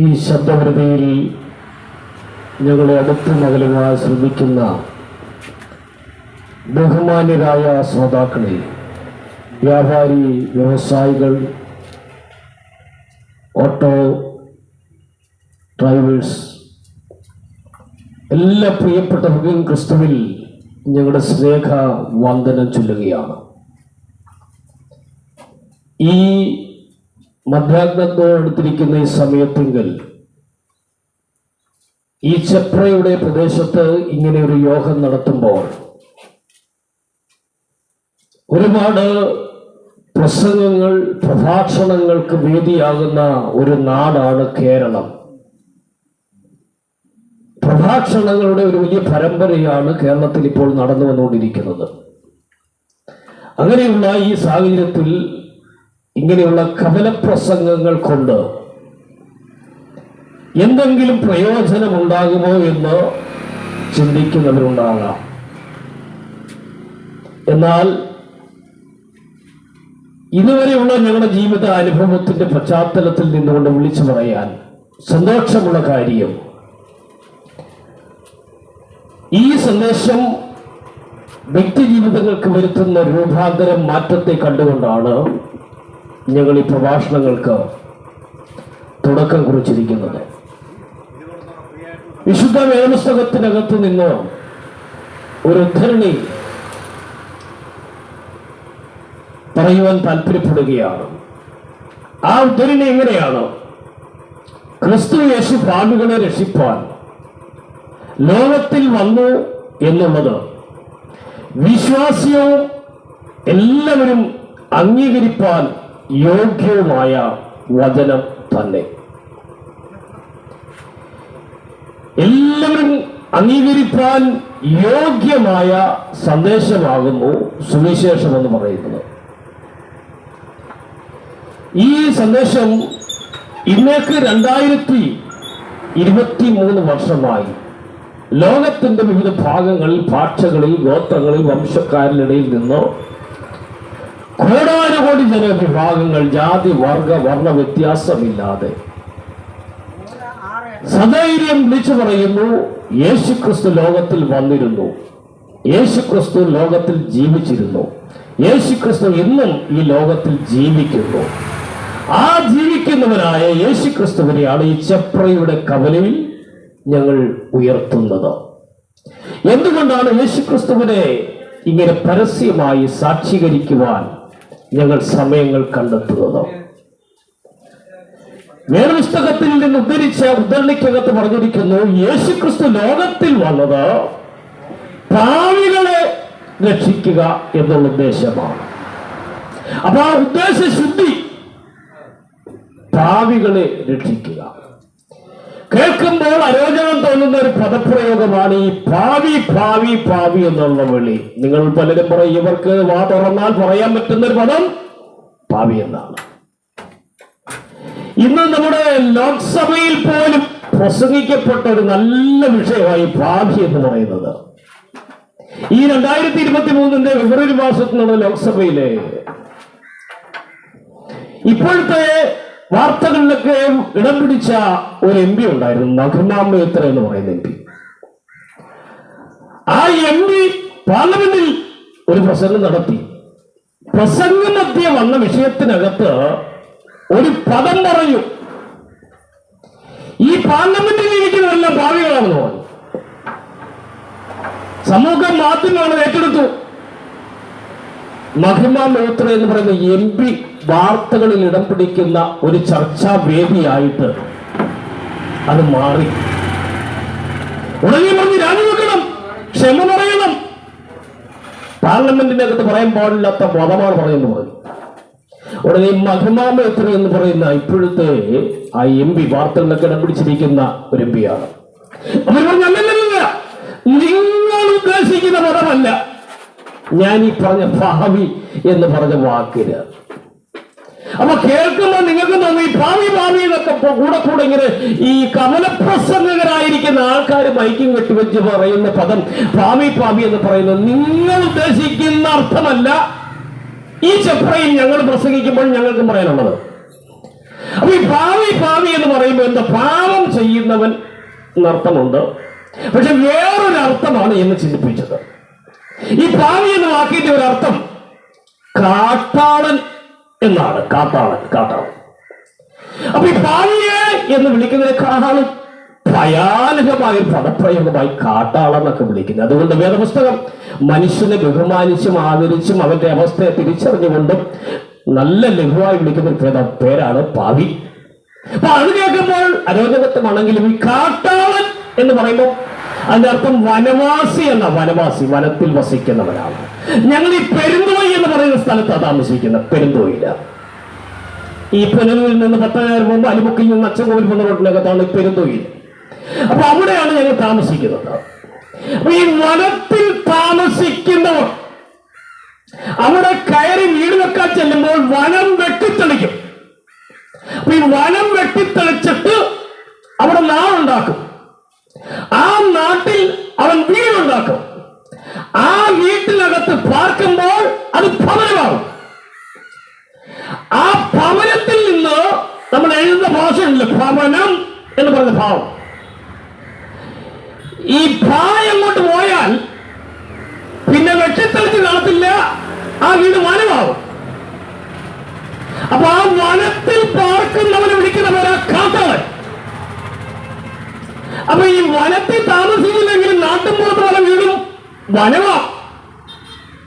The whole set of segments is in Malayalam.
ഈ ശബ്ദവൃതിയിൽ ഞങ്ങളെ അടുത്ത് നകലുവാൻ ശ്രമിക്കുന്ന ബഹുമാന്യരായ ശ്രോതാക്കളെ വ്യാപാരി വ്യവസായികൾ ഓട്ടോ ഡ്രൈവേഴ്സ് എല്ലാ പ്രിയപ്പെട്ടവർക്കും ക്രിസ്തുവിൽ ഞങ്ങളുടെ സ്നേഹ വന്ദനം ചൊല്ലുകയാണ്. ഈ മധ്യാഗ്നത്തോടടുത്തിരിക്കുന്ന ഈ സമയത്തെങ്കിൽ ഈ ചെപ്രയുടെ പ്രദേശത്ത് ഇങ്ങനെ ഒരു യോഗം നടത്തുമ്പോൾ ഒരുപാട് പ്രസംഗങ്ങൾ പ്രഭാഷണങ്ങൾക്ക് വേദിയാകുന്ന ഒരു നാടാണ് കേരളം. പ്രഭാഷണങ്ങളുടെ ഒരു വലിയ പരമ്പരയാണ് കേരളത്തിൽ ഇപ്പോൾ നടന്നു വന്നുകൊണ്ടിരിക്കുന്നത് അങ്ങനെയുള്ള ഈ സാഹചര്യത്തിൽ ഇങ്ങനെയുള്ള കപലപ്രസംഗങ്ങൾ കൊണ്ട് എന്തെങ്കിലും പ്രയോജനമുണ്ടാകുമോ എന്ന് ചിന്തിക്കുന്നവരുണ്ടാകാം. എന്നാൽ ഇതുവരെയുള്ള ഞങ്ങളുടെ ജീവിത അനുഭവത്തിന്റെ പശ്ചാത്തലത്തിൽ നിന്നുകൊണ്ട് വിളിച്ചു പറയാൻ സന്തോഷമുള്ള കാര്യം ഈ സന്ദേശം വ്യക്തി ജീവിതങ്ങൾക്ക് വരുത്തുന്ന രൂപാന്തരം മാറ്റത്തെ കണ്ടുകൊണ്ടാണ് ഞങ്ങൾ ഈ പ്രഭാഷണങ്ങൾക്ക് തുടക്കം കുറിച്ചിരിക്കുന്നത്. വിശുദ്ധ വേദപുസ്തകത്തിനകത്ത് നിന്ന് ഒരു ഉദ്ധരണി പറയുവാൻ താല്പര്യപ്പെടുകയാണ്. ആ ഉദ്ധരണി എങ്ങനെയാണ്? ക്രിസ്തു യേശു ഭാവികളെ രക്ഷിപ്പാൻ ലോകത്തിൽ വന്നു എന്നുള്ളത് വിശ്വാസ്യവും എല്ലാവരും അംഗീകരിപ്പാൻ യോഗ്യവുമായ വചനം തന്നെ. എല്ലാവരും അംഗീകരിക്കാൻ യോഗ്യമായ സന്ദേശമാകുന്നു സുവിശേഷം എന്ന് പറയുന്നത്. ഈ സന്ദേശം ഇന്നേക്ക് രണ്ടായിരത്തി ഇരുപത്തി മൂന്ന് വർഷമായി ലോകത്തിന്റെ വിവിധ ഭാഗങ്ങളിൽ ഭാഷകളിൽ ഗോത്രങ്ങളിൽ വംശക്കാരിലിടയിൽ നിന്ന് കോടാനുകോടി ജനവിഭാഗങ്ങൾ ജാതി വർഗ വർണ വ്യത്യാസമില്ലാതെ സധൈര്യം വിളിച്ചു പറയുന്നു യേശുക്രിസ്തു ലോകത്തിൽ വന്നിരുന്നു. യേശുക്രിസ്തു ലോകത്തിൽ ജീവിച്ചിരുന്നു. യേശുക്രിസ്തു ഇന്നും ഈ ലോകത്തിൽ ജീവിക്കുന്നു. ആ ജീവിക്കുന്നവനായ യേശുക്രിസ്തുവിനെയാണ് ഈ ചെപ്രയുടെ കവലയിൽ ഞങ്ങൾ ഉയർത്തുന്നത്. എന്തുകൊണ്ടാണ് യേശുക്രിസ്തുവിനെ ഇങ്ങനെ പരസ്യമായി സാക്ഷീകരിക്കുവാൻ ഞങ്ങൾ സമയങ്ങൾ കണ്ടെത്തുന്നത്. വേദപുസ്തകത്തിൽ നിന്ന് ഉദ്ധരിച്ച ഉദ്ധരണിക്കകത്ത് പറഞ്ഞിരിക്കുന്നു യേശുക്രിസ്തു ലോകത്തിൽ വന്നത് പാവികളെ രക്ഷിക്കുക എന്നുള്ള ഉദ്ദേശമാണ്. അപ്പൊ ആ ഉദ്ദേശ ശുദ്ധി പാവികളെ രക്ഷിക്കുക കേൾക്കുമ്പോൾ അരോചകം തോന്നുന്ന ഒരു പദപ്രയോഗമാണ് ഈ ഭാവി ഭാവി ഭാവി എന്നുള്ള വിളി. നിങ്ങൾ പലരും പറയും ഇവർക്ക് വാ തുറന്നാൽ പറയാൻ പറ്റുന്ന ഒരു പദം ഭാവി എന്നാണ്. ഇന്ന് നമ്മുടെ ലോക്സഭയിൽ പോലും പ്രസംഗിക്കപ്പെട്ട ഒരു നല്ല വിഷയമായി ഭാവി എന്ന് പറയുന്നത്. ഈ രണ്ടായിരത്തി ഇരുപത്തി മൂന്നിന്റെ ഫെബ്രുവരി മാസത്തിനുള്ള ലോക്സഭയിലെ ഇപ്പോഴത്തെ വാർത്തകളിലൊക്കെ ഇടം പിടിച്ച ഒരു എം പി ഉണ്ടായിരുന്നു. നഖനാമേത്ര എന്ന് പറയുന്ന എം പി ആ എം പി പാർലമെന്റിൽ ഒരു പ്രസംഗം നടത്തി. പ്രസംഗമധ്യ വന്ന വിഷയത്തിനകത്ത് ഒരു പദം പറഞ്ഞു ഈ പാർലമെന്റിൽ ഇരിക്കുന്നതെല്ലാം ഭാവികളാണെന്ന് പറഞ്ഞു. സമൂഹ മാധ്യമങ്ങൾ ഏറ്റെടുത്തു. മഹിമ മേത്ര എന്ന് പറയുന്ന എം പി വാർത്തകളിൽ ഇടം പിടിക്കുന്ന ഒരു ചർച്ചാ വേദിയായിട്ട് അത് മാറി. ഉടനെ പറഞ്ഞ് രാജിവെക്കണം. ക്ഷമ പറയണം. പാർലമെന്റിന്റെ അകത്ത് പറയാൻ പാടില്ലാത്ത മതമാണ് പറയുന്നത് പറഞ്ഞു ഉടനെ മഹിമാമ എത്ര എന്ന് പറയുന്ന ഇപ്പോഴത്തെ ആ എം പി വാർത്തകളിലൊക്കെ ഇടം പിടിച്ചിരിക്കുന്ന ഒരു എം പിയാണ് അവർ പറഞ്ഞു അല്ലല്ലല്ല നിങ്ങൾ ഉദ്ദേശിക്കുന്ന മതമല്ല ഞാൻ ഈ പറഞ്ഞ ഭാവി എന്ന് പറഞ്ഞ വാക്കിന്. അപ്പൊ കേൾക്കുമ്പോൾ നിങ്ങൾക്ക് തോന്നി ഭാവി ഭാവി എന്നൊക്കെ കൂടെ കൂടെ ഇങ്ങനെ ഈ കമലപ്രസംഗകരായിരിക്കുന്ന ആൾക്കാർ മൈക്കും കെട്ടിവെച്ച് പറയുന്ന പദം ഭാവി ഭാവി എന്ന് പറയുന്നത് നിങ്ങൾ ഉദ്ദേശിക്കുന്ന അർത്ഥമല്ല. ഈ ചെപ്രയിൽ ഞങ്ങൾ പ്രസംഗിക്കുമ്പോൾ ഞങ്ങൾക്കും പറയാനുള്ളത്. അപ്പൊ ഈ ഭാവി ഭാവി എന്ന് പറയുമ്പോൾ എന്താ പാപം ചെയ്യുന്നവൻ എന്നർത്ഥമുണ്ട്. പക്ഷെ വേറൊരു അർത്ഥമാണ് എന്ന് ചിന്തിപ്പിച്ചത്. ഈ ഭാവി എന്ന് വാക്കിന്റെ ഒരു അർത്ഥം കാട്ടാളൻ എന്നാണ് കാട്ടാളൻ കാട്ടാളൻ. അപ്പൊ ഈ പാവിയെ എന്ന് വിളിക്കുന്നത് കാട്ടാളൻ. ഭയാനകമായ പദപ്രയോഗമായി കാട്ടാളെന്നൊക്കെ വിളിക്കുന്നത് അതുകൊണ്ട് വേദപുസ്തകം മനുഷ്യനെ ബഹുമാനിച്ചും ആദരിച്ചും അവന്റെ അവസ്ഥയെ തിരിച്ചറിഞ്ഞുകൊണ്ടും നല്ല ലഘുവായി വിളിക്കുന്ന ഒരു പേരാണ് പാവി. അപ്പൊ അത് കേൾക്കുമ്പോൾ അരോചകത്വമാണെങ്കിലും ഈ കാട്ടാളൻ എന്ന് പറയുമ്പോൾ അതിന്റെ അർത്ഥം വനവാസി എന്ന വനവാസി വനത്തിൽ വസിക്കുന്നവരാണ്. ഞങ്ങൾ ഈ പെരുന്തോയി എന്ന് പറയുന്ന സ്ഥലത്താണ് താമസിക്കുന്നത്. പെരുന്തോയില്ല ഈ പുനലൂരിൽ നിന്ന് പത്തനായിരം മുമ്പ് അലിമുക്കിൽ നിന്ന് അച്ചൻകോവിൽ പോകുന്ന ഈ പെരുന്തോയിൽ അപ്പൊ അവിടെയാണ് ഞങ്ങൾ താമസിക്കുന്നത്. അപ്പൊ ഈ വനത്തിൽ താമസിക്കുന്നവർ അവിടെ കയറി വീട് വെക്കാൻ ചെല്ലുമ്പോൾ വനം വെട്ടിത്തെളിക്കും. അപ്പൊ ഈ വനം വെട്ടിത്തെളിച്ചിട്ട് അവിടെ നാടുണ്ടാക്കും ആ നാട്ടിൽ അവൻ വീടുണ്ടാക്കും ആ വീട്ടിനകത്ത് പാർക്കുമ്പോൾ അത് ഭവനമാകും. ആ ഭവനത്തിൽ നിന്ന് നമ്മൾ എഴുതുന്ന ഭാഷ ഭവനം എന്ന് പറയുന്ന ഭാവം. ഈ ഭാ അങ്ങോട്ട് പോയാൽ പിന്നെ വെട്ടിത്തെളിച്ച് കാണത്തില്ല ആ വീട് വനമാവും അപ്പൊ ആ വനത്തിൽ പാർക്കുന്നവനെ വിളിക്കുന്നവരാ കാത്തവൻ. അപ്പൊ ഈ വനത്തിൽ താമസിക്കുന്നെങ്കിലും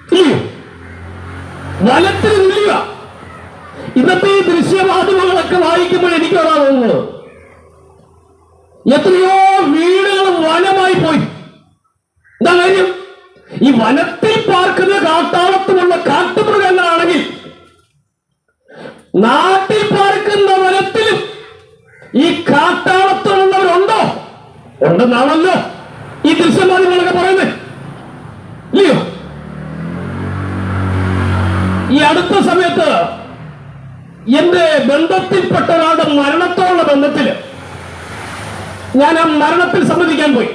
ഇല്ലയോ വനത്തിൽ നിൽക്കുക ഇന്നത്തെ ഈ ദൃശ്യമാധ്യമങ്ങളൊക്കെ വായിക്കുമ്പോൾ എനിക്ക് തോന്നുന്നത്. എത്രയോ വീടുകൾ വനമായി പോയി. എന്താ കാര്യം? ഈ വനത്തിൽ പാർക്കുന്ന കാട്ടാളത്തുമുള്ള കാട്ടുമൃഗങ്ങളാണെങ്കിൽ നാട്ടിൽ പാർക്കുന്ന വനത്തിലും ഈ കാട്ടാളത്തുള്ളവരുണ്ടോ ഉണ്ടെന്നാണല്ലോ. ഈ ദൃശ്യമാധ്യമങ്ങളൊക്കെ പറയുന്നത് ഇല്ലയോ? ഈ അടുത്ത സമയത്ത് എന്റെ ബന്ധത്തിൽപ്പെട്ട ഒരാളുടെ മരണത്തോടുള്ള ബന്ധത്തിൽ ഞാൻ ആ മരണത്തിൽ സംബന്ധിക്കാൻ പോയി.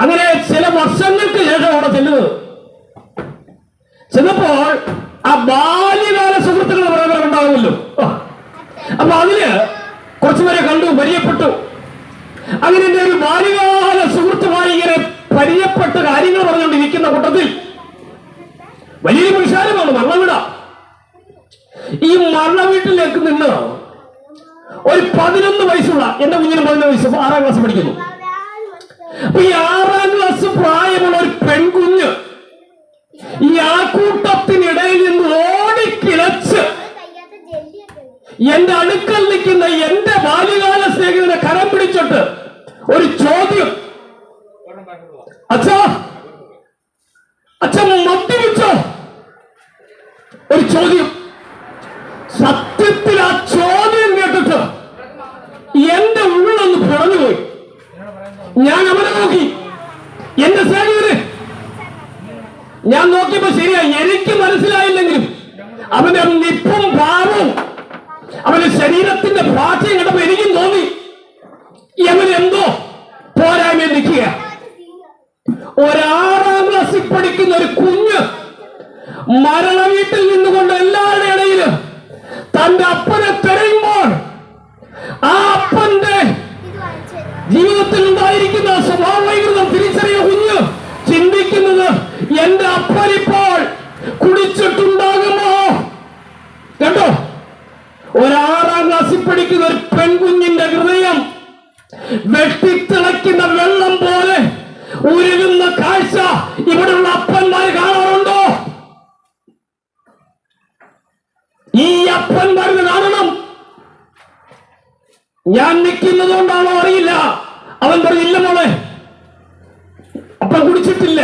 അങ്ങനെ ചില വർഷങ്ങൾക്ക് ശേഷം അവിടെ ചെല്ലുന്നത്. ചെന്നപ്പോൾ ആ ബാല്യകാല സുഹൃത്തുക്കൾ ആ. അപ്പൊ അതിൽ കുറച്ചുപേരെ കണ്ടു പരിചയപ്പെട്ടു. അങ്ങനെ ഒരു ബാല്യകാല സുഹൃത്തുമായി ഇങ്ങനെ പരിചയപ്പെട്ട കാര്യങ്ങൾ പറഞ്ഞുകൊണ്ടിരിക്കുന്ന കൂട്ടത്തിൽ വലിയൊരു പുരുഷാരമാണ് മരണവിട ഈ മരണ വീട്ടിലേക്ക് നിന്ന് ഒരു പതിനൊന്ന് വയസ്സുള്ള എന്റെ കുഞ്ഞിന് പതിനൊന്ന് വയസ്സ് ആറാം ക്ലാസ് പഠിക്കുന്നു. അപ്പൊ ഈ ആറാം ക്ലാസ് പ്രായമുള്ള ഒരു പെൺകുഞ്ഞ് ഈ ആൾക്കൂട്ടത്തിനിടയിൽ നിന്ന് ഓടിക്കിളച്ച് കഴിയാത്ത ജെല്ലിയൊക്കെ ഉണ്ട്. എന്റെ അടുക്കൽ നിൽക്കുന്ന എന്റെ ബാല്യകാല സ്നേഹിതനെ കരം പിടിച്ചിട്ട് ഒരു ചോദ്യം അച്ഛാ അച്ഛൻ മദ്യപിച്ചോ ഒരു ചോദ്യം സത്യത്തിൽ ആ ചോദ്യം കേട്ടിട്ട് എന്റെ ഉള്ളൊന്ന് പിറഞ്ഞുപോയി ഞാൻ അവനെ നോക്കി എന്റെ സ്നേഹിതരെ ഞാൻ നോക്കിയപ്പോ ശരിയാ എനിക്ക് മനസ്സിലായില്ലെങ്കിലും അവന്റെ നിപ്പും ഭാവവും അവന്റെ ശരീരത്തിന്റെ ഭാഷയും കണ്ടപ്പോ എനിക്കും തോന്നി അവൻ എന്തോ പോരായ്മ നിൽക്കുക ഒരാറാം ക്ലാസ്സിൽ പഠിക്കുന്ന ഒരു കുഞ്ഞ് മരണ വീട്ടിൽ നിന്നുകൊണ്ട് എല്ലാവരുടെ ഇടയിൽ തന്റെ അപ്പനെ തെരയുമ്പോൾ ആ അപ്പന്റെ ഇത് വാങ്ങിച്ചു തരാം. ജീവിതത്തിൽ ഉണ്ടായിരിക്കുന്ന സ്വഭാവ വൈകൃതം തിരിച്ചറിയ കുഞ്ഞ് ചിന്തിക്കുന്നത് എന്റെ അപ്പനിപ്പോൾ കുടിച്ചിട്ടുണ്ടാകുമോ കണ്ടോ ഒരാറാം ക്ലാസ്സിൽ പഠിക്കുന്ന ഒരു പെൺകുഞ്ഞിന്റെ ഹൃദയം വെട്ടിത്തിളയ്ക്കുന്ന വെള്ളം പോലെ ഉരുകുന്ന കാഴ്ച ഇവിടെയുള്ള അപ്പന്മാർ കാണാറുണ്ടോ ഈ അപ്പന്മാരിത് കാണണം ഞാൻ നിൽക്കുന്നത് കൊണ്ടാണോ അറിയില്ല. അവൻ പറയില്ല മോളെ അപ്പം കുടിച്ചിട്ടില്ല.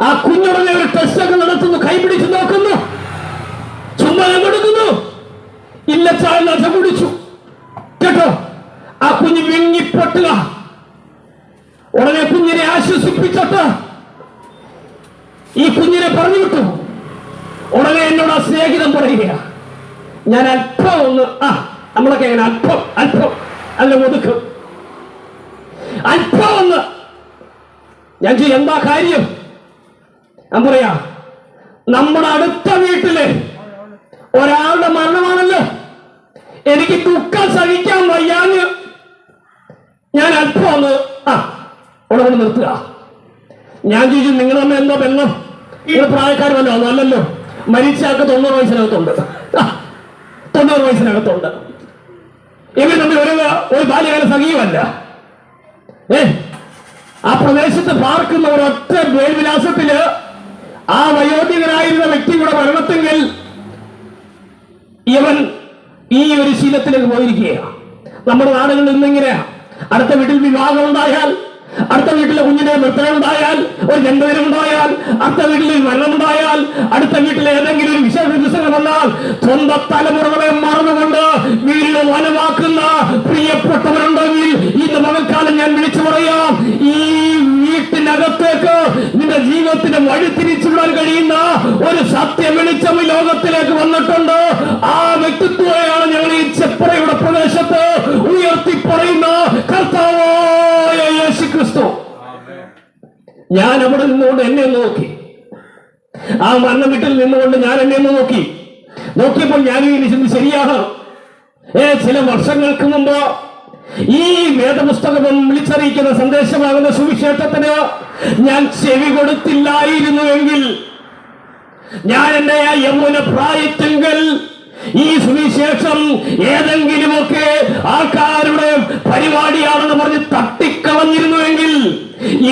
ആ കുഞ്ഞുടനെ ഒരു ടെസ്റ്റൊക്കെ നടത്തുന്നു കൈപിടിച്ച് നോക്കുന്നു. ചുമ്മാ കൊടുക്കുന്നു ഇല്ല ചായ നശ കുടിച്ചു. കേട്ടോ? ആ കുഞ്ഞ് വിങ്ങിപ്പൊട്ടുക. ഉടനെ കുഞ്ഞിനെ ആശ്വസിപ്പിച്ചിട്ട് ഈ കുഞ്ഞിനെ പറഞ്ഞു വിട്ടു. ഉടനെ എന്നോട് ആ സ്നേഹിതം പറയുക ഞാൻ അല്പം ഒന്ന് ആ നമ്മളൊക്കെ എങ്ങനെ അല്പം അല്പം അല്ല ഒതുക്കും. അല്പം ഒന്ന്. ഞാൻ ചെയ്യും എന്താ കാര്യം? ഞാൻ പറയാ നമ്മുടെ അടുത്ത വീട്ടിൽ ഒരാളുടെ മരണമാണല്ലോ. എനിക്ക് ദുഃഖം സഹിക്കാൻ വയ്യാന്ന് ഞാൻ അല്പം ഒന്ന് ആ കൊണ്ട് നിർത്തുക. ഞാൻ ചോദിച്ചു നിങ്ങളമ്മ എന്തോ ബന്ധം? നിങ്ങൾ പ്രായക്കാരുമല്ലോ നല്ലല്ലോ മരിച്ചയാൾക്ക് തൊണ്ണൂറ് വയസ്സിനകത്തുണ്ട്. തൊണ്ണൂറ് വയസ്സിനകത്തുണ്ട്. ഇവർ തമ്മിൽ ഒരു ഒരു ബാല്യകാല സഖീവല്ല ഏ? ആ പ്രദേശത്ത് പാർക്കുന്ന ഒരൊറ്റ മേൽവിലാസത്തിൽ ആ വയോധികനായിരുന്ന വ്യക്തിയുടെ മരണത്തെങ്കിൽ ഇവൻ ഈ ഒരു ശീലത്തിലേക്ക് പോയിരിക്കുകയാണ്. നമ്മുടെ നാടുകളിൽ ഇന്നിങ്ങനെയാ. അടുത്ത വീട്ടിൽ വിവാഹം ഉണ്ടായാൽ അടുത്ത വീട്ടിലെ കുഞ്ഞിന്റെ മൃത്യുണ്ടായാൽ ഒരു ജന്മദിനം ഉണ്ടായാൽ അടുത്ത വീട്ടിൽ ഒരു മരണം അടുത്ത വീട്ടിലെ ഏതെങ്കിലും ഒരു വിശേഷ ദിവസങ്ങൾ വന്നാൽ സ്വന്തം തലമുറകളെ മറന്നുകൊണ്ട് വീട് വനമാക്കുന്ന പ്രിയപ്പെട്ടവരുണ്ടെങ്കിൽ ഇന്ന് മകൾക്കാലം ഞാൻ വിളിച്ചു പറയാം ഈ വീട്ടിനകത്തേക്ക് നിന്റെ ജീവിതത്തിന് വഴി തിരിച്ചുവിടാൻ കഴിയുന്ന ഒരു സത്യ വെളിച്ചം ലോകത്തിലേക്ക് വന്നിട്ടുണ്ട്. ആ വ്യക്തിത്വമാണ് ഞങ്ങൾ ഈ ചെപ്പറയുടെ പ്രദേശത്ത് ഉയർത്തി പറയുന്ന കർത്താവായ യേശു ക്രിസ്തു. ഞാൻ അവിടെ നിന്നുകൊണ്ട് എന്നെ ഒന്ന് നോക്കി. ആ മരണ വീട്ടിൽ നിന്നുകൊണ്ട് ഞാൻ എന്നെ ഒന്ന് നോക്കി. നോക്കിയപ്പോൾ ഞാൻ ഈ ശരിയാണ്. ഏ ചില വർഷങ്ങൾക്ക് മുമ്പ് ഈ വേദപുസ്തകം വിളിച്ചറിയിക്കുന്ന സന്ദേശമാകുന്ന സുവിശേഷത്തിന് ഞാൻ ചെവി കൊടുത്തില്ലായിരുന്നു എങ്കിൽ ഞാൻ എന്റെ യമുന പ്രായത്തെങ്കിൽ ഈ സുവിശേഷം ഏതെങ്കിലുമൊക്കെ ആൾക്കാരുടെ പരിപാടിയാണെന്ന് പറഞ്ഞ് തട്ടിക്കളഞ്ഞിരുന്നുവെങ്കിൽ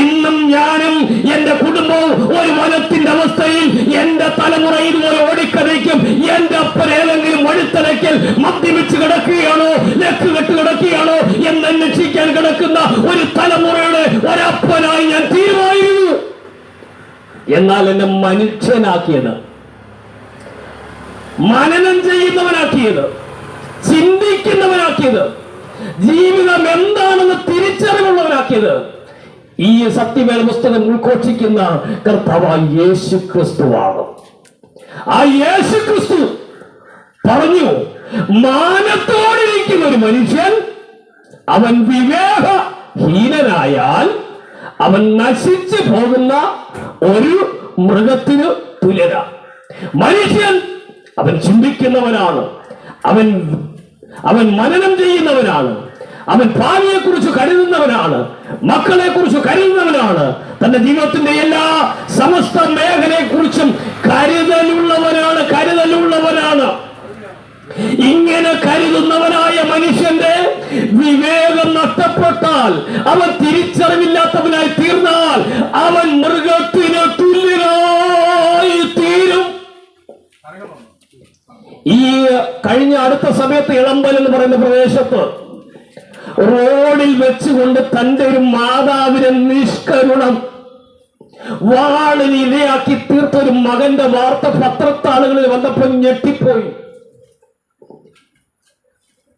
ഇന്നും ഞാനും എന്റെ കുടുംബവും ഒരു വനത്തിന്റെ അവസ്ഥയിൽ എന്റെ തലമുറ ഇതുപോലെ ഓടിക്കഥയ്ക്കും എന്റെ അപ്പൻ ഏതെങ്കിലും വഴിത്തലയ്ക്കൽ മദ്യപിച്ച് കിടക്കുകയാണോ ലക്കുകെട്ട് കിടക്കുകയാണോ എന്ന് അന്വേഷിക്കാൻ കിടക്കുന്ന ഒരു തലമുറയുടെ ഒരപ്പനായി ഞാൻ തീരുമാനിക്കുന്നു. എന്നാൽ എന്നെ മനുഷ്യനാക്കിയത് മനനം ചെയ്യുന്നവനാക്കിയത് ചിന്തിക്കുന്നവനാക്കിയത് ജീവിതം എന്താണെന്ന് തിരിച്ചറിവുള്ളവനാക്കിയത് ഈ സത്യമേള പുസ്തകം ഉൾക്കോഷിക്കുന്ന കർത്താവായ യേശു ക്രിസ്തുവാണ് ആ യേശു ക്രിസ്തു പറഞ്ഞു മാനത്തോടിരിക്കുന്ന ഒരു മനുഷ്യൻ അവൻ വിവേകഹീനനായാൽ അവൻ നശിച്ചു പോകുന്ന ഒരു മൃഗത്തിന് തുല്യത മനുഷ്യൻ അവൻ ചിന്തിക്കുന്നവനാണ്. അവൻ അവൻ മനനം ചെയ്യുന്നവനാണ്. അവൻ ഭാവിയെ കുറിച്ച് കരുതുന്നവനാണ്. മക്കളെ കുറിച്ച് കരുതുന്നവനാണ്. തന്റെ ജീവിതത്തിന്റെ എല്ലാ സമസ്ത മേഖലയെ കുറിച്ചും കരുതലുള്ളവനാണ് കരുതലുള്ളവനാണ്. ഇങ്ങനെ കരുതുന്നവനായ മനുഷ്യന്റെ വിവേകം നഷ്ടപ്പെട്ടാൽ അവൻ തിരിച്ചറിവില്ലാത്തവനായി തീർന്നാൽ അവൻ മൃഗത്തിന് തുല്യനായി തീരും. ഈ കഴിഞ്ഞ അടുത്ത സമയത്ത് ഇളമ്പൽ എന്ന് പറയുന്ന പ്രദേശത്ത് റോഡിൽ വെച്ചുകൊണ്ട് തന്റെ ഒരു മാതാവിനെ നിഷ്കരുണം വാളിന് ഇരയാക്കി തീർത്ത ഒരു മകന്റെ വാർത്ത പത്രത്താളുകളിൽ വന്നപ്പോൾ ഞെട്ടിപ്പോയി.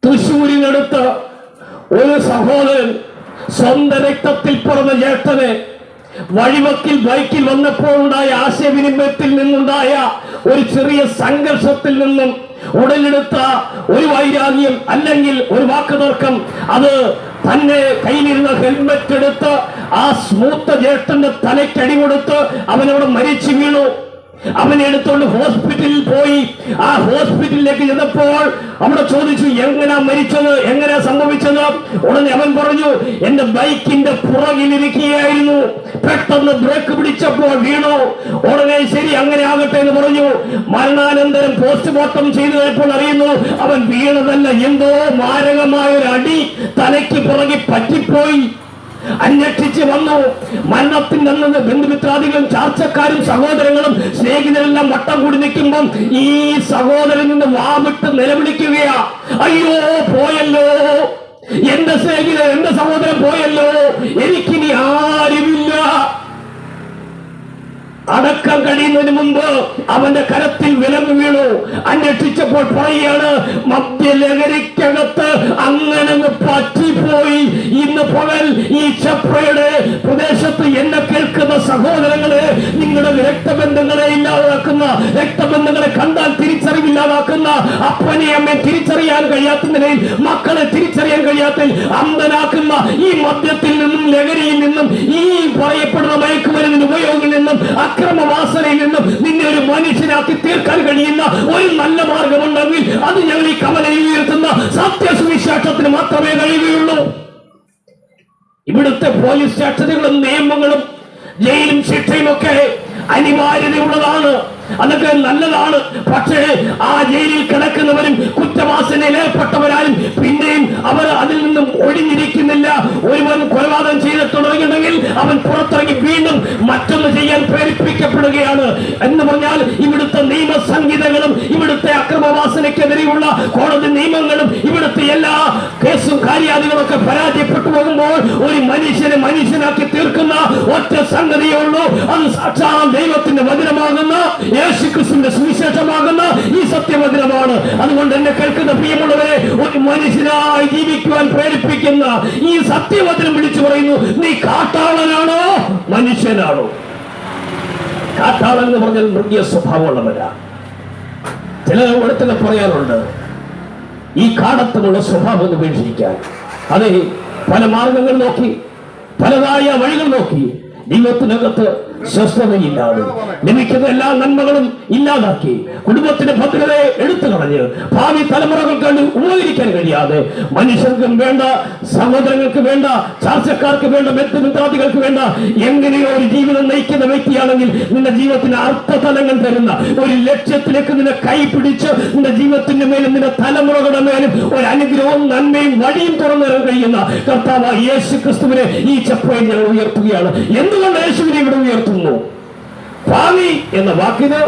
തൃശൂരിനടുത്ത് ഒരു സഹോദരൻ സ്വന്തം രക്തത്തിൽ പിറന്ന ജ്യേഷ്ഠനെ വഴിവക്കിൽ ബൈക്കിൽ വന്നപ്പോൾ ഉണ്ടായ ആശയവിനിമയത്തിൽ നിന്നുണ്ടായ ഒരു ചെറിയ സംഘർഷത്തിൽ നിന്നും ഉടലെടുത്ത ഒരു വൈരാഗ്യം അല്ലെങ്കിൽ ഒരു വാക്കുതർക്കം അത് തന്നെ കയ്യിലിരുന്ന ഹെൽമെറ്റ് എടുത്ത് ആ സ്മൂത്ത ജ്യേഷ്ഠന്റെ തലയ്ക്കടി കൊടുത്ത് അവനവിടെ മരിച്ചു വീണു. അവനെ എടുത്തോണ്ട് ഹോസ്പിറ്റലിൽ പോയി. ആ ഹോസ്പിറ്റലിലേക്ക് ചെന്നപ്പോൾ അവിടെ ചോദിച്ചു എങ്ങനെ മരിച്ചത്? എങ്ങനെ സംഭവിച്ചത്? ഉടനെ അവൻ പറഞ്ഞു എന്റെ ബൈക്കിന്റെ പുറകിലിരിക്കുകയായിരുന്നു. പെട്ടെന്ന് ബ്രേക്ക് പിടിച്ചപ്പോൾ വീണു. ഉടനെ ശരി അങ്ങനെ ആകട്ടെ എന്ന് പറഞ്ഞു. മരണാനന്തരം പോസ്റ്റ്മോർട്ടം ചെയ്തപ്പോൾ അറിയുന്നു അവൻ വീണതല്ല. എന്തോ മാരകമായ ഒരു അടി തലയ്ക്ക് പുറകെ പറ്റിപ്പോയി. അന്വേഷിച്ച് വന്നു. മരണത്തിന്റെ അന്ന് ബന്ധുമിത്രാദികളും ചാർച്ചക്കാരും സഹോദരങ്ങളും സ്നേഹിതരെല്ലാം വട്ടം കൂടി നിൽക്കുമ്പം ഈ സഹോദരൻ നിന്ന് വാവിട്ട് നിലവിളിക്കുകയാ. അയ്യോ പോയല്ലോ. എന്റെ സ്നേഹിതൻ എന്റെ സഹോദരൻ പോയല്ലോ. എനിക്കിനി ആരുമില്ല. അടക്കം കഴിയുന്നതിന് മുമ്പ് അവന്റെ കരത്തിൽ വിലങ്ങ് വീണു. അന്വേഷിച്ചപ്പോൾ പറയുകയാണ് മദ്യലഹരിക്കകത്ത് അങ്ങ് രക്തബന്ധങ്ങളെ കണ്ടാൽ തിരിച്ചറിവില്ലാതാക്കുന്ന അപ്പനെ അമ്മയെ തിരിച്ചറിയാൻ കഴിയാത്ത നിലയിൽ മക്കളെ തിരിച്ചറിയാൻ കഴിയാത്ത അന്ധനാക്കുന്ന ഈ മദ്യത്തിൽ നിന്നും ലഹരിയിൽ നിന്നും ഈ പറയപ്പെടുന്ന മയക്കുമരുന്നിന്റെ ഉപയോഗത്തിൽ നിന്നും അക്രമവാസനയിൽ നിന്നും നിന്നെ ഒരു മനുഷ്യനാക്കി തീർക്കാൻ കഴിയുന്ന ഒരു നല്ല മാർഗമുണ്ടെങ്കിൽ അത് ഞങ്ങൾ ഈ കമലയിൽ ഉയർത്തുന്ന സത്യസുവിശേഷത്തിന് മാത്രമേ കഴിയുകയുള്ളൂ. ഇവിടുത്തെ പോലീസ് സ്റ്റേഷനുകളും നിയമങ്ങളും ജയിലും ശിക്ഷയും ഒക്കെ അനിവാര്യതയുള്ളതാണ്. അതൊക്കെ നല്ലതാണ്. പക്ഷേ ആ ജയിലിൽ കിടക്കുന്നവരും കുറ്റവാസനയിൽ ഏർപ്പെട്ടവരായും പിന്നെയും അവർ അതിൽ നിന്നും ഒഴിഞ്ഞിരിക്കുന്നില്ല ഒരുവൻ കൊലപാതകം ചെയ്ത് തുടങ്ങിയിട്ടുണ്ടെങ്കിൽ അവൻ പുറത്തിറങ്ങി വീണ്ടും മറ്റൊന്ന് ചെയ്യാൻ പ്രേരിപ്പിക്കപ്പെടുകയാണ് എന്ന് പറഞ്ഞാൽ ഇവിടുത്തെ നിയമസംഹിതകളും ഇവിടുത്തെ അക്രമവാസനയ്ക്കെതിരെയുള്ള കോടതി നിയമങ്ങളും ഇവിടുത്തെ എല്ലാ കേസും കാര്യാദികളും ഒക്കെ പരാജയപ്പെട്ടു പോകുമ്പോൾ ഒരു മനുഷ്യനെ മനുഷ്യനാക്കി തീർക്കുന്ന ഒറ്റ സംഗതിയേ ഉള്ളൂ. അത് സാക്ഷാൽ ദൈവത്തിന്റെ വചനമാകുന്ന യേശു ക്രിസ്തുവിന്റെ സുവിശേഷമാകുന്ന ഈ സത്യമന്ദിരമാണ് അതുകൊണ്ട് എന്നെ കേൾക്കുന്ന പ്രിയമുള്ളവരെ ഒരു മനുഷ്യനായി ജീവിക്കുവാൻ പ്രേരിപ്പിക്കുന്ന ഈ സത്യമന്ദിരം വിളിച്ചു പറയുന്നു നീ കാട്ടാളനാണോ? മനുഷ്യനാണോ? കാട്ടാളൻ എന്ന് പറഞ്ഞാൽ മൃഗീയ സ്വഭാവമുള്ളവരാ. ചില ഇടത്തൊക്കെ പറയാറുണ്ട് ഈ കാടത്തിനുള്ള സ്വഭാവം ഒന്ന് ഉപേക്ഷിക്കാൻ. അതെ പല മാർഗങ്ങൾ നോക്കി പലതായ വഴികൾ നോക്കി ദൈവത്തിനകത്ത് സ്വസ്ഥതയില്ലാതെ ലഭിക്കുന്ന എല്ലാ നന്മകളും ഇല്ലാതാക്കി. കുടുംബത്തിന്റെ ഭദ്രതയെ എടുത്തു കളഞ്ഞ് ഭാവി തലമുറകൾക്ക് ഉപകരിക്കാൻ കഴിയാതെ മനുഷ്യർക്കും വേണ്ട സഹോദരങ്ങൾക്ക് വേണ്ട ചാർച്ചക്കാർക്ക് വേണ്ട ബന്ധുമിത്രാദികൾക്ക് വേണ്ട എങ്ങനെയോ ഒരു ജീവിതം നയിക്കുന്ന വ്യക്തിയാണെങ്കിൽ നിന്റെ ജീവിതത്തിന് അർത്ഥതലങ്ങൾ തരുന്ന ഒരു ലക്ഷ്യത്തിലേക്ക് നിന്നെ കൈപിടിച്ച് നിന്റെ ജീവിതത്തിന്റെ മേലും നിന്റെ തലമുറകളുടെ മേലും ഒരു അനുഗ്രഹവും നന്മയും വഴിയും തുറന്നു തരാൻ കഴിയുന്ന കർത്താവ് യേശു ക്രിസ്തുവിനെ ഈ ചപ്പോയിൽ ഞങ്ങൾ ഉയർത്തുകയാണ്. എന്തുകൊണ്ട് യേശുവിനെ ഇവിടെ ഉയർത്തുന്നു. സ്വാമി എന്ന വാക്കിന്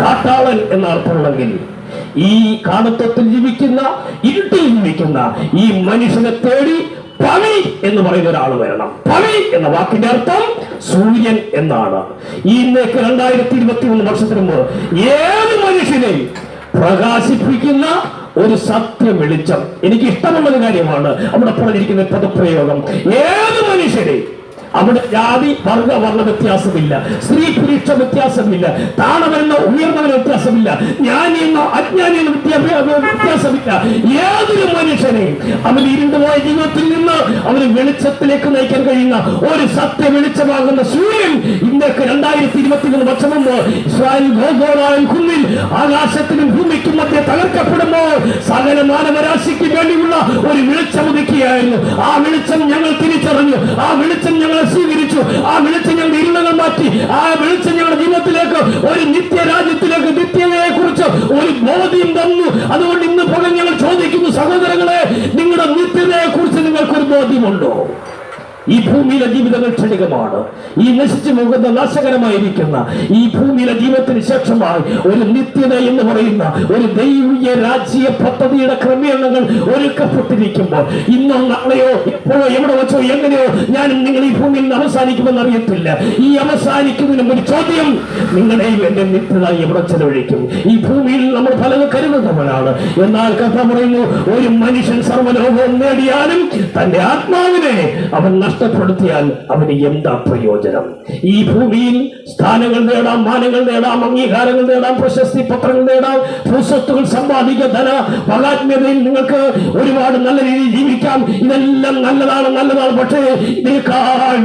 കാട്ടാളൻ എന്ന അർത്ഥമുണ്ടെങ്കിൽ ഈ കാടത്വത്തിൽ ജീവിക്കുന്ന ഇരുട്ടിൽ ജീവിക്കുന്ന ഈ മനുഷ്യനെ തേടി പവി എന്ന് പറയുന്ന ഒരാൾ വരണം. പവി എന്ന വാക്കിന്റെ അർത്ഥം സൂര്യൻ എന്നാണ്. ഇന്നേക്ക് രണ്ടായിരത്തി ഇരുപത്തി മൂന്ന് വർഷത്തിന് മുമ്പ് ഏത് മനുഷ്യനെയും പ്രകാശിപ്പിക്കുന്ന ഒരു സത്യ വെളിച്ചം എനിക്ക് ഇഷ്ടമുള്ള കാര്യമാണ്. അവിടെ പറഞ്ഞിരിക്കുന്ന പദപ്രയോഗം. ഏത് മനുഷ്യനെയും അവിടെ ജാതി വർഗ വർണ വ്യത്യാസമില്ല. സ്ത്രീ പുരുഷ വ്യത്യാസമില്ല. താണവരെന്നോ ഉയർന്നവരോ വ്യത്യാസമില്ല. ജ്ഞാനിയെന്നോ അജ്ഞാനിയെന്നോ വിദ്യാഭ്യാസ വ്യത്യാസമില്ല. ഏതൊരു മനുഷ്യനെയും അവൻ ഇരുണ്ടുപോയ ജീവിതത്തിൽ നിന്ന് അവന് വെളിച്ചത്തിലേക്ക് നയിക്കാൻ കഴിയുന്ന ഒരു സത്യ വെളിച്ചമാകുന്ന സൂര്യൻ ഇന്ത്യയ്ക്ക് രണ്ടായിരത്തി ഇരുപത്തി മൂന്ന് വർഷം മുമ്പ് ഇസ്രായേൽ കുന്നിൽ ആകാശത്തിനും ഭൂമിക്കും മധ്യ തകർക്കപ്പെടുമ്പോൾ സകല മാനവരാശിക്ക് വേണ്ടിയുള്ള ഒരു വെളിച്ചം ഉദിക്കുകയായിരുന്നു. ആ വെളിച്ചം ഞങ്ങൾ തിരിച്ചറിഞ്ഞു. ആ വെളിച്ചം സ്വീകരിച്ചു. ആ വെളിച്ചം ഇരുളുകൾ മാറ്റി. ആ വെളിച്ചം ഞങ്ങളുടെ ജീവിതത്തിലേക്ക് ഒരു നിത്യരാജ്യത്തിലേക്ക് നിത്യതയെ കുറിച്ച് ഒരു ബോധ്യം തന്നു അതുകൊണ്ട് ഇന്ന് പകൽ ഞങ്ങൾ ചോദിക്കുന്നു സഹോദരങ്ങളെ നിങ്ങളുടെ നിത്യതയെ കുറിച്ച് നിങ്ങൾക്കൊരു ബോധ്യമുണ്ടോ? ഈ ഭൂമിയിലെ ജീവിതങ്ങൾ ക്ഷണികമാണ്. ഈ നശിച്ചു പോകുന്ന നാശകരമായിരിക്കുന്ന ഈ ഭൂമിയിലെ ജീവിതത്തിന് ശേഷമായി ഒരു നിത്യത എന്ന് പറയുന്ന ഒരു ദൈവീയ രാജ്യ പദ്ധതിയുടെ ക്രമീകരണങ്ങൾ ഒരുക്കപ്പെട്ടിരിക്കുമ്പോൾ ഇന്നോ നാളെയോ എപ്പോഴോ എവിടെ വെച്ചോ എങ്ങനെയോ ഞാൻ നിങ്ങൾ ഈ ഭൂമിയിൽ നിന്ന് അവസാനിക്കുമെന്ന് അറിയത്തില്ല. ഈ അവസാനിക്കുന്നതിന് ഒരു ചോദ്യം നിങ്ങളുടെയും എന്റെ നിത്യത എവിടെ ചെലവഴിക്കും? ഈ ഭൂമിയിൽ നമ്മൾ പലത് കരുതുന്നവരാണ്. എന്നാൽ കഥ പറയുന്നു ഒരു മനുഷ്യൻ സർവലോകവും നേടിയാലും തന്റെ ആത്മാവിനെ അവൻ നഷ്ടപ്പെടുത്തിയാൽ അവന് എന്താ പ്രയോജനം? ഈ ഭൂമിയിൽ സ്ഥാനങ്ങൾ നേടാം മാനങ്ങൾ നേടാം അംഗീകാരങ്ങൾ നേടാം പ്രശസ്തി പത്രങ്ങൾ നേടാം ഭൂസ്വത്തുകൾ സമ്പാദിക്കുക ധന മഹാത്മ്യതയിൽ നിങ്ങൾക്ക് ഒരുപാട് നല്ല രീതിയിൽ ജീവിക്കാം. ഇതെല്ലാം നല്ലതാണ് നല്ലതാണ്. പക്ഷേ ഇതിനേക്കാൾ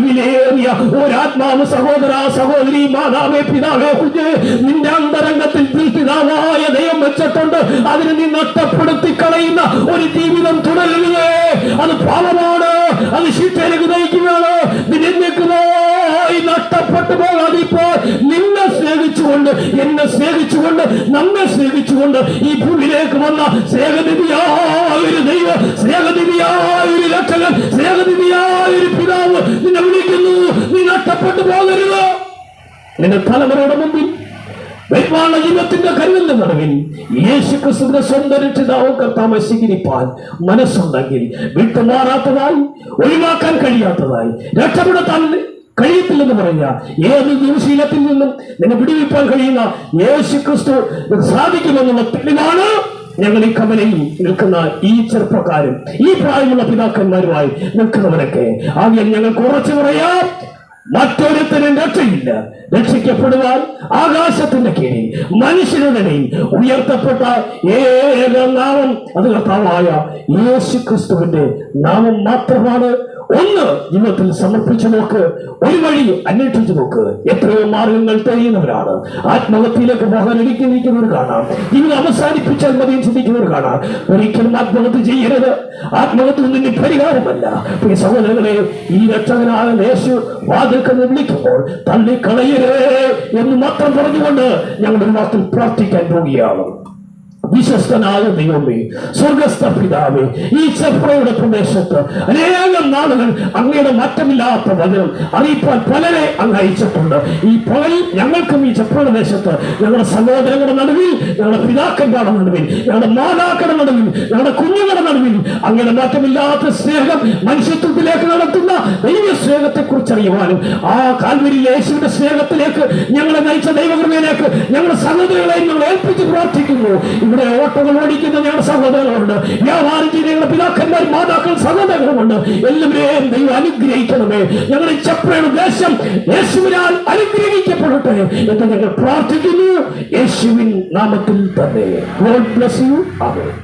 ഒരാത്മാവ് സഹോദര സഹോദരി മാതാവേ പിതാവേ കുഞ്ഞ് നിന്റെ അന്തരംഗത്തിൽ പിതാവായ ദൈവം വെച്ചിട്ടുണ്ട്. അതിന് നീ നഷ്ടപ്പെടുത്തി കളയുന്ന ഒരു ജീവിതം തുടരുകയേ അത് പാപമാണ്. അത് ശിക്ഷയിലേക്ക് നയിക്കുകയാണ് നിന്നെക്കുമായി നഷ്ടപ്പെട്ടു പോകാതെ ഇപ്പോൾ നിന്നെ സ്നേഹിച്ചുകൊണ്ട് എന്നെ സ്നേഹിച്ചുകൊണ്ട് നമ്മെ സ്നേഹിച്ചുകൊണ്ട് ഈ ഭൂമിയിലേക്ക് വന്ന സ്നേഹദിവിയായൊരു ദൈവം സ്നേഹനിധിയായ ഒരു രക്ഷകൻ സ്നേഹദിവിയായൊരു പിതാവ് നിന്നെ വിളിക്കുന്നു. നീ നഷ്ടപ്പെട്ടു പോകരുത്. നിന്റെ തലമുറയുടെ മുമ്പിൽ വരുവാനുള്ള ജീവിതത്തിന്റെ കരുവിന്റെ നടുവിൽ യേശു ക്രിസ്തുവിന്റെ സ്വന്തം രക്ഷിതാവും കർത്താവ് സ്വീകരിപ്പാൻ മനസ്സുണ്ടെങ്കിൽ വിട്ടുമാറാത്തതായി ഒഴിവാക്കാൻ കഴിയാത്തതായി രക്ഷപ്പെടുത്താൻ കഴിയത്തില്ലെന്ന് പറയുക. ഏത് ദൂശീലത്തിൽ നിന്നും നിന്നെ പിടിവിപ്പാൻ കഴിയുന്ന യേശു ക്രിസ്തു സാധിക്കുമെന്നുള്ള തെളിവാണ് ഞങ്ങൾ ഈ കമലയിൽ നിൽക്കുന്ന ഈ ചെറുപ്പക്കാരും ഈ പ്രായമുള്ള പിതാക്കന്മാരുമായി നിൽക്കുന്നവരൊക്കെ. ആകെ ഞങ്ങൾക്ക് ഉറച്ചു പറയാം മറ്റൊരുത്തരും രക്ഷയില്ല. രക്ഷിക്കപ്പെടുവാൻ ആകാശത്തിന്റെ കീഴിൽ മനുഷ്യരുടെ ഉയർത്തപ്പെട്ട ഏക നാമം അത് കർത്താവായ യേശു ക്രിസ്തുവിന്റെ നാമം മാത്രമാണ്. ഒന്ന് ജീവിതത്തിൽ സമർപ്പിച്ചു നോക്ക് ഒരു വഴി അന്വേഷിച്ചു നോക്ക്. എത്രയോ മാർഗങ്ങൾ തെളിയുന്നവരാണ്. ആത്മഹത്യയിലേക്ക് പോകാൻ ഇരിക്കുന്നവർ കാണാം. ജീവിതം അവസാനിപ്പിച്ചാൽ മതി ചിന്തിക്കുന്നവർ കാണാം. ഒരിക്കലും ആത്മഹത്യ ചെയ്യരുത്. ആത്മഹത്യ നിന്റെ പരിഹാരമല്ല. ഈ സഹോദരങ്ങളെ ഈ രക്ഷകനായ യേശു വാതിൽക്കെന്ന് വിളിക്കുമ്പോൾ തള്ളിക്കളയരുത് എന്ന് മാത്രം പറഞ്ഞുകൊണ്ട് ഞങ്ങളുടെ വാക്കിൽ പ്രാർത്ഥിക്കാൻ പോവുകയാണ്. വിശ്വസ്തനായ ദൈവമേ സ്വർഗസ്ഥ പിതാവേ ഈ ചെപ്പയുടെ പ്രദേശത്ത് അനേകം നാളുകൾ അങ്ങയുടെ മാറ്റമില്ലാത്ത വചനം അറിയിപ്പാൻ പലരെ അങ്ങ് അയച്ചിട്ടുണ്ട്. ഈ പകൽ ഞങ്ങൾക്കും ഈ ചെപ്പയുടെ ദേശത്ത് ഞങ്ങളുടെ സഹോദരങ്ങളുടെ നടുവിൽ ഞങ്ങളുടെ പിതാക്കന്മാരുടെ നടുവിൽ ഞങ്ങളുടെ മാതാക്കളുടെ നടുവിൽ ഞങ്ങളുടെ കുഞ്ഞുങ്ങളുടെ നടുവിൽ അങ്ങയുടെ മാറ്റമില്ലാത്ത സ്നേഹം മനുഷ്യത്വത്തിലേക്ക് നടത്തുന്ന ദൈവ സ്നേഹത്തെ കുറിച്ച് അറിയുവാനും ആ കാൽവരി യേശുവിന്റെ സ്നേഹത്തിലേക്ക് ഞങ്ങളെ നയിച്ച ദൈവകൃപയിലേക്ക് ഞങ്ങളുടെ സഹോദരങ്ങളെ ഞങ്ങൾ ഏൽപ്പിച്ച് പ്രാർത്ഥിക്കുന്നു. ഇവിടെ ഓട്ടങ്ങൾ ഓടിക്കുന്ന ഞങ്ങളുടെ സഹോദരങ്ങളുണ്ട്. വ്യാപാരം വാണിജ്യ ഞങ്ങളുടെ പിതാക്കന്മാർ മാതാക്കൾ സഹോദരങ്ങളുമുണ്ട്. എല്ലാവരെയും ദൈവം അനുഗ്രഹിക്കണമേ. ഞങ്ങളുടെ ചപ്രയുടെ ദേശം യേശുവിനാൽ അനുഗ്രഹിക്കപ്പെടട്ടെ എന്ന് ഞങ്ങൾ പ്രാർത്ഥിക്കുന്നു. യേശുവിൻ നാമത്തിൽ തന്നെ. God bless you amen.